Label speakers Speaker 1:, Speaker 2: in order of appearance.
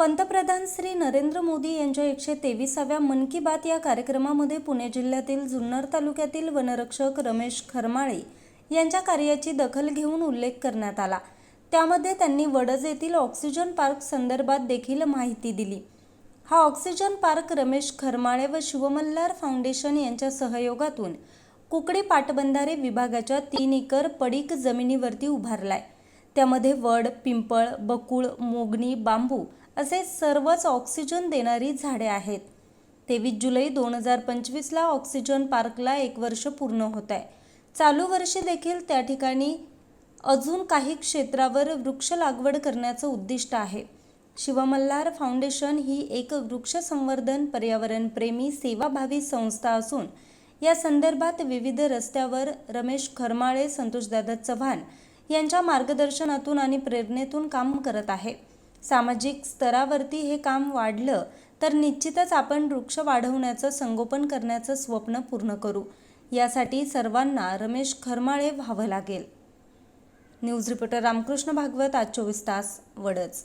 Speaker 1: पंतप्रधान श्री नरेंद्र मोदी यांच्या एकशे तेविसाव्या मन की बात या कार्यक्रमामध्ये पुणे जिल्ह्यातील जुन्नर तालुक्यातील वनरक्षक रमेश खरमाळे यांच्या कार्याची दखल घेऊन उल्लेख करण्यात आला. त्यामध्ये त्यांनी वडज येथील ऑक्सिजन पार्क संदर्भात देखील माहिती दिली. हा ऑक्सिजन पार्क रमेश खरमाळे व शिवमल्हार फाउंडेशन यांच्या सहयोगातून कुकडी पाटबंधारे विभागाच्या तीन एकर पडीक जमिनीवरती उभारलाय. त्यामध्ये वड पिंपळ बकुळ मोगणी बांबू असे सर्वच ऑक्सिजन देणारी झाडे आहेत. तेवीस जुलै दोन हजार पंचवीसला ऑक्सिजन पार्कला एक वर्ष पूर्ण होत आहे. चालू वर्षी देखील त्या ठिकाणी अजून काही क्षेत्रावर वृक्ष लागवड करण्याचं उद्दिष्ट आहे. शिवमल्हार फाउंडेशन ही एक वृक्ष संवर्धन पर्यावरणप्रेमी सेवाभावी संस्था असून या संदर्भात विविध रस्त्यावर रमेश खरमाळे संतोषदादा चव्हाण यांच्या मार्गदर्शनातून आणि प्रेरणेतून काम करत आहे. सामाजिक स्तरावरती हे काम वाढलं तर निश्चितच आपण वृक्ष वाढवण्याचं संगोपन करण्याचं स्वप्न पूर्ण करू. यासाठी सर्वांना रमेश खरमाळे व्हावं लागेल. न्यूज रिपोर्टर रामकृष्ण भागवत आज चोवीस तास वडच